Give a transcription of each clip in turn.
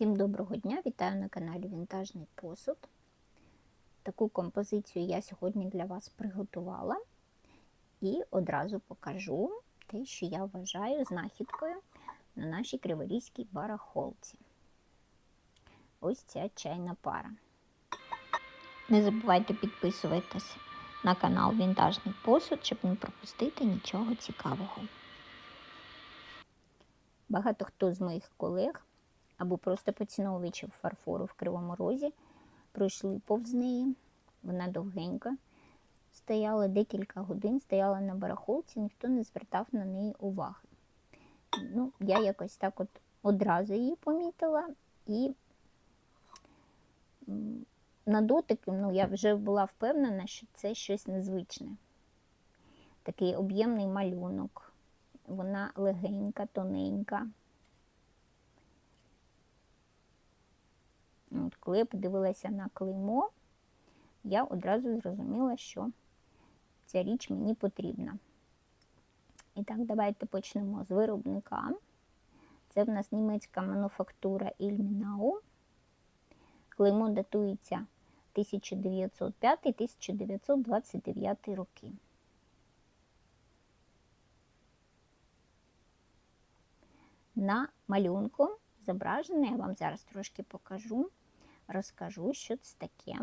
Всім доброго дня! Вітаю на каналі Вінтажний посуд. Таку композицію я сьогодні для вас приготувала і одразу покажу те, що я вважаю знахідкою на нашій криворізькій барахолці. Ось ця чайна пара. Не забувайте підписуватись на канал Вінтажний посуд, щоб не пропустити нічого цікавого. Багато хто з моїх колег або просто поціновувачів фарфору в Кривому Розі пройшли повз неї. Вона довгенька. Стояла декілька годин, стояла на барахолці, ніхто не звертав на неї уваги. Ну, Я якось так от одразу її помітила і на дотик ну, я вже була впевнена, що це щось незвичне. Такий об'ємний малюнок. Вона легенька, тоненька. От Коли я подивилася на клеймо, я одразу зрозуміла, що ця річ мені потрібна. І так, давайте почнемо з виробника. Це в нас німецька мануфактура Ільмінау. Клеймо датується 1905-1929 роки. На малюнку зображене, я вам зараз трошки покажу, розкажу, що це таке.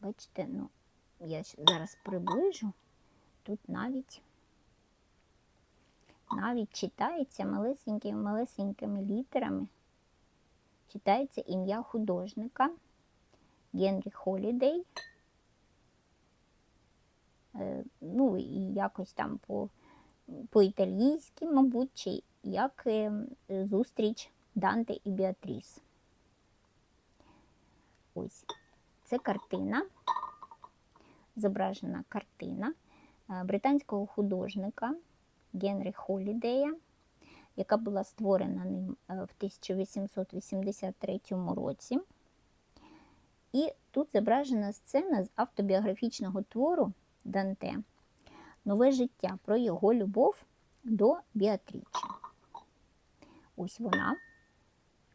Бачите, ну, я зараз приближу, тут навіть навіть читається малесенькими-малесенькими літерами. Читається ім'я художника Генрі Холідей. Е, ну, і якось там по по-італійськи, мабуть, чи як е, зустріч Данте і Біатріс. Ось це картина, зображена картина е, британського художника Генрі Холідея, яка була створена ним е, в 1883 році. І тут зображена сцена з автобіографічного твору Данте Нове життя про його любов до Біатрічі. Ось вона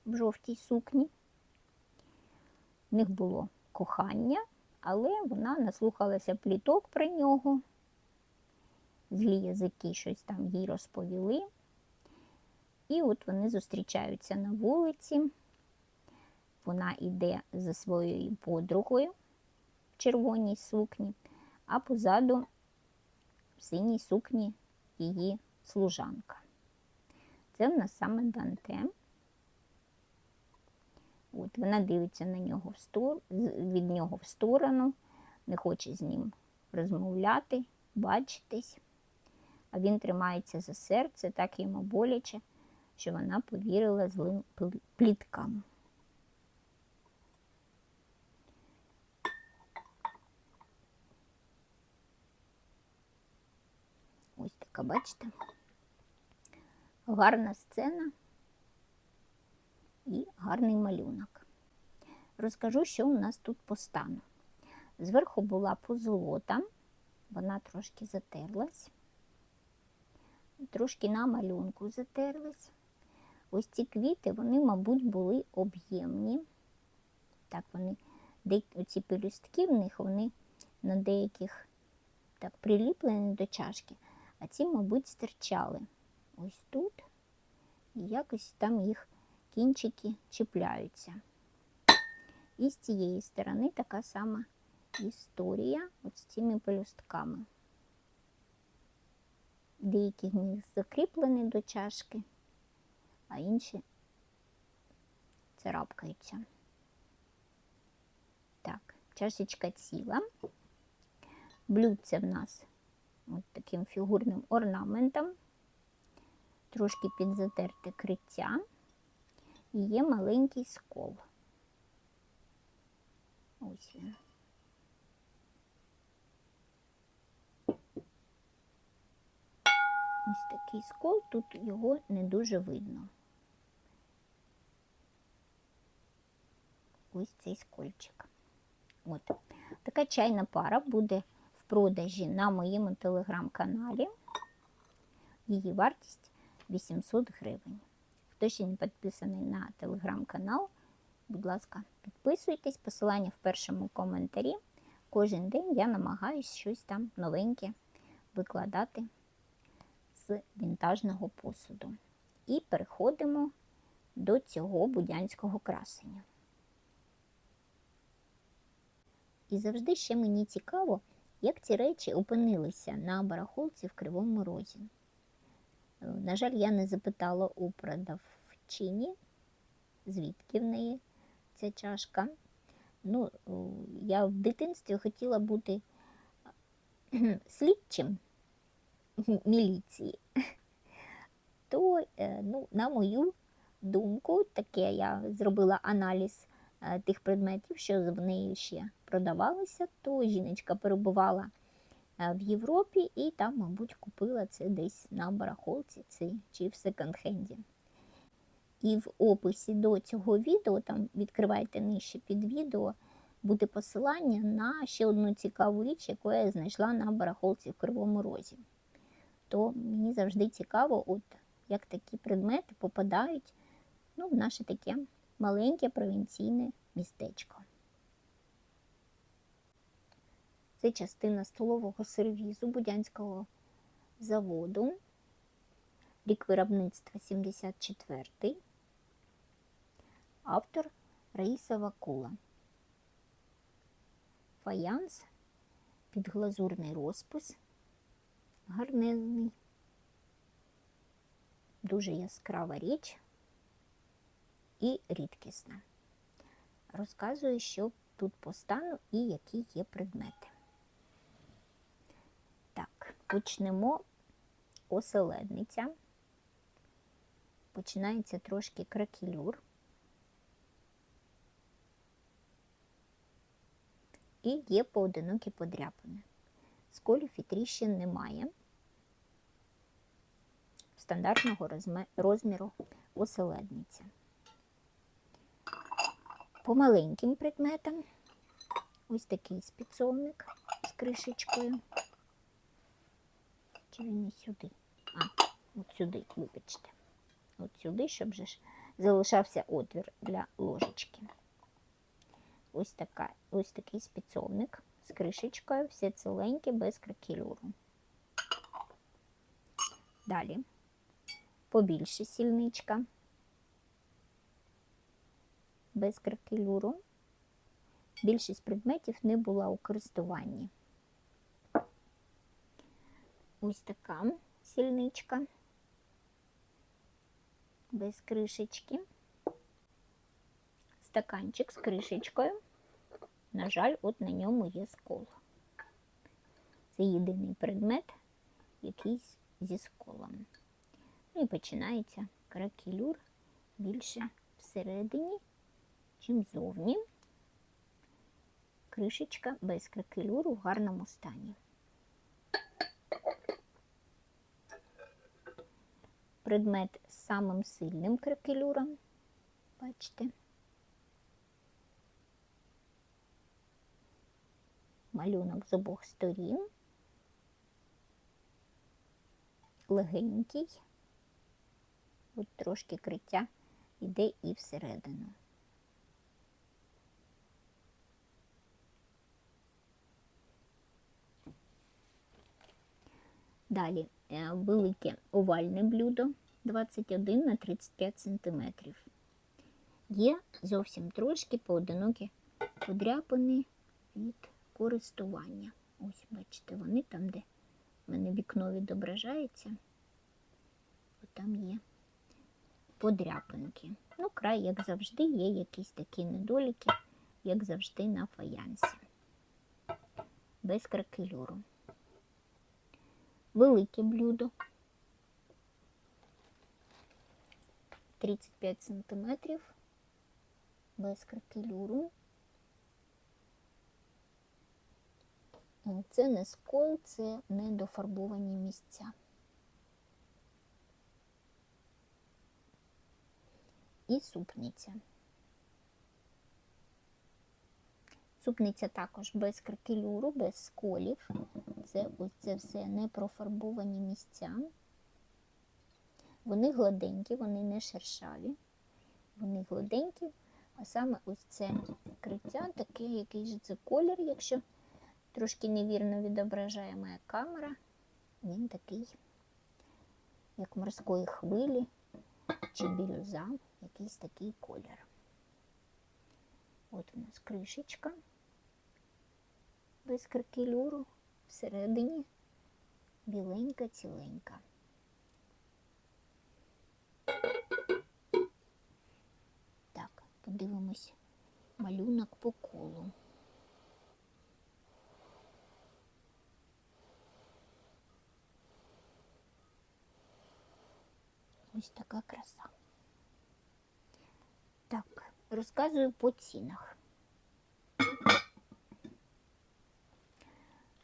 в жовтій сукні. В них було кохання, але вона наслухалася пліток про нього. Злі язики щось там їй розповіли. І от вони зустрічаються на вулиці. Вона йде за своєю подругою в червоній сукні, а позаду в синій сукні її служанка. Це в нас саме Данте. От, Вона дивиться на нього в стор... від нього в сторону, не хоче з ним розмовляти, бачитись, а він тримається за серце, так йому боляче, що вона повірила злим пліткам. Ось така, бачите? Гарна сцена і гарний малюнок. Розкажу, що у нас тут по стану. Зверху була позолота, вона трошки затерлась, трошки на малюнку затерлась. Ось ці квіти, вони, мабуть, були об'ємні. Так, вони, оці пелюстки в них, вони на деяких так приліплені до чашки, а ці, мабуть, стирчали ось тут, і якось там їх кінчики чіпляються. І з цієї сторони така сама історія от з цими пелюстками. Деякі з них закріплені до чашки, а інші царапкаються. Так, чашечка ціла. Блюдце в нас от таким фігурним орнаментом, трошки підзатерте криття і є маленький скол. Ось він. Ось такий скол, тут його не дуже видно. Ось цей скольчик. От. Така чайна пара буде в продажі на моєму телеграм-каналі. Її вартість 800 гривень. Хто ще не підписаний на телеграм-канал, будь ласка, підписуйтесь, посилання в першому коментарі. Кожен день я намагаюся щось там новеньке викладати з вінтажного посуду. І переходимо до цього будянського красення. І завжди ще мені цікаво, як ці речі опинилися на барахолці в Кривому Розі. Е, На жаль, я не запитала у продавчині, звідки в неї ця чашка. Ну, я в дитинстві хотіла бути слідчим міліції. То, е, ну, на мою думку, таке я зробила аналіз е, тих предметів, що в неї ще продавалися, то жіночка перебувала е, в Європі і там, мабуть, купила це десь на барахолці чи в секонд-хенді. І в описі до цього відео, там відкривайте нижче під відео, буде посилання на ще одну цікаву річ, яку я знайшла на барахолці в Кривому Розі. То мені завжди цікаво, от як такі предмети попадають ну, в наше таке маленьке провінційне містечко. Це частина столового сервізу Будянського заводу. Рік виробництва 74 Автор Раїса Вакула. Фаянс, підглазурний розпис, гарнезний, дуже яскрава річ і рідкісна. Розказую, що тут по стану і які є предмети. Почнемо оселедниця. Починається трошки кракелюр. І є поодинокі подряпини. Сколів і тріщин немає. Стандартного розміру оселедниця. По маленьким предметам ось такий спецовник з кришечкою. Не сюди? А, от сюди, вибачте. От сюди, щоб же ж залишався отвір для ложечки. Ось, така, ось такий спецовник з кришечкою, все ціленьке, без кракелюру. Далі побільше сільничка, без кракелюру. Більшість предметів не була у користуванні. Ось така сільничка без кришечки. Стаканчик з кришечкою. На жаль, от на ньому є скол. Це єдиний предмет, якийсь зі сколом. Ну і починається кракелюр більше всередині, чим зовні. Кришечка без кракелюру в гарному стані. Предмет з самим сильним кракелюром. Бачите. Малюнок з обох сторін. Легенький. От трошки криття йде і всередину. Далі велике овальне блюдо 21 на 35 см. Є зовсім трошки поодинокі подряпини від користування. Ось, бачите, вони там, де в мене вікно відображається, там є подряпинки. Ну, край, як завжди, є якісь такі недоліки, як завжди, на фаянсі. Без кракелюру. Велике блюдо. 35 сантиметрів без кракелюру. Це не скол, це недофарбовані місця. І супниця. Супниця також без кракелюру, без сколів. Це ось це все не профарбовані місця. Вони гладенькі, вони не шершаві, вони гладенькі, а саме ось це криття, таке, який же це колір, якщо трошки невірно відображає моя камера, він такий, як морської хвилі чи бірюза, якийсь такий колір. От у нас кришечка без кракелюру, всередині біленька, ціленька. Так, подивимось малюнок по колу. Ось така краса. Так, розказую по цінах.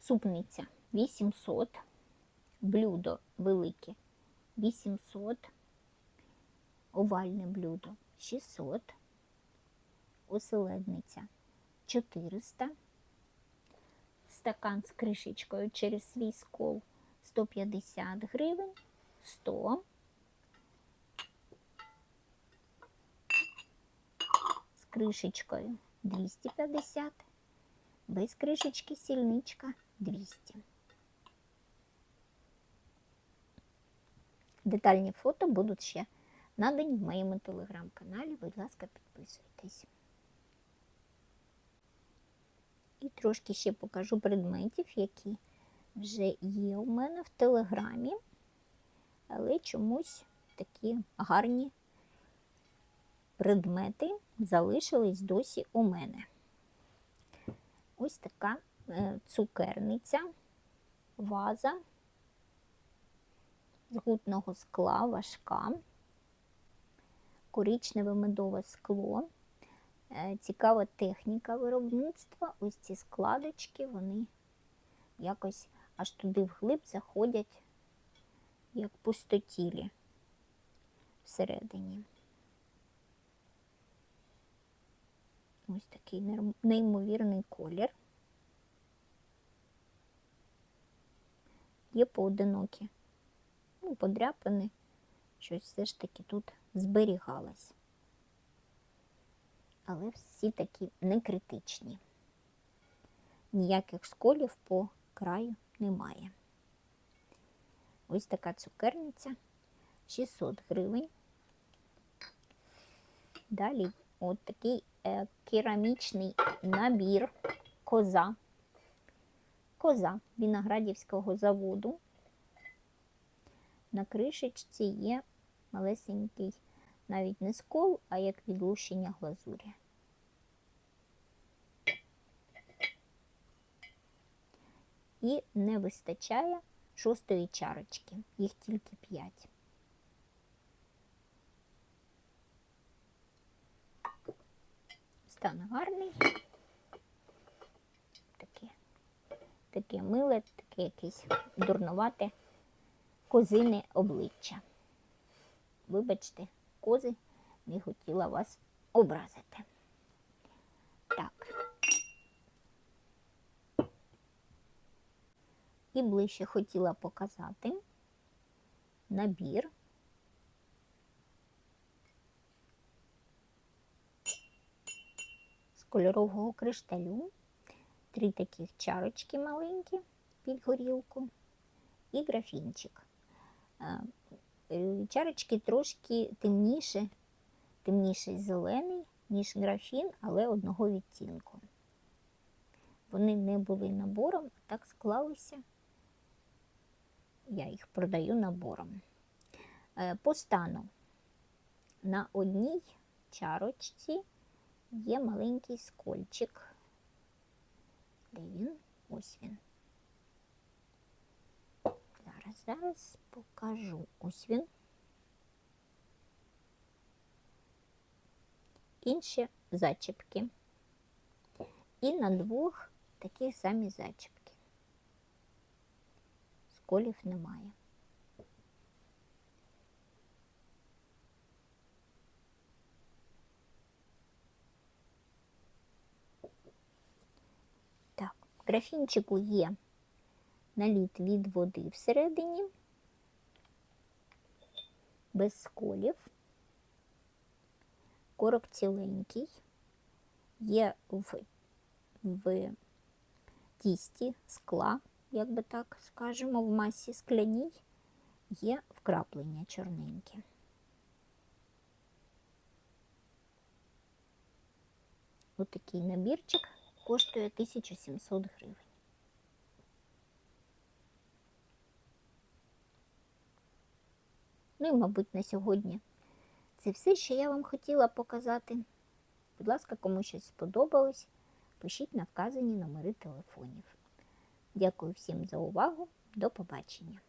Супниця. 800, блюдо велике. 800, овальне блюдо. 600, оселедниця. 400, стакан з кришечкою через свій скол. 150 гривень, 100 кришечкою 250, без кришечки сільничка 200. Детальні фото будуть ще надані в моєму телеграм-каналі. Будь ласка, підписуйтесь. І трошки ще покажу предметів, які вже є у мене в телеграмі, але чомусь такі гарні предмети залишились досі у мене. Ось така е, цукерниця, ваза з гутного скла, важка, коричневе медове скло. Е, Цікава техніка виробництва. Ось ці складочки, вони якось аж туди вглиб заходять, як пустотілі всередині. Ось такий неймовірний колір. Є поодинокі ну, подряпини, щось все ж таки тут зберігалось. Але всі такі не критичні. Ніяких сколів по краю немає. Ось така цукерниця 600 гривень. Далі от такий керамічний набір коза. Коза Віноградівського заводу. На кришечці є малесенький навіть не скол, а як відлущення глазурі. І не вистачає шостої чарочки, їх тільки п'ять. Стан гарний. Таке, таке миле, таке якесь дурнувате козине обличчя. Вибачте, кози, не хотіла вас образити. Так. І ближче хотіла показати набір. Кольорового кришталю. Три таких чарочки маленькі під горілку і графінчик. Е, Чарочки трошки темніше, темніший зелений, ніж графін, але одного відтінку. Вони не були набором, а так склалися. Я їх продаю набором. Е, По стану на одній чарочці є маленький скольчик. Де він? Ось він. Зараз, зараз покажу. Ось він. Інші зачіпки. І на двох такі самі зачіпки. Сколів немає. Графінчику є наліт від води всередині. без сколів. Корок ціленький, є в, в тісті скла, як би так скажемо, в масі скляній, є вкраплення чорненьке. Отакий набірчик коштує 1700 гривень. Ну і, мабуть, на сьогодні це все, що я вам хотіла показати. Будь ласка, кому щось сподобалось, пишіть на вказані номери телефонів. Дякую всім за увагу. До побачення!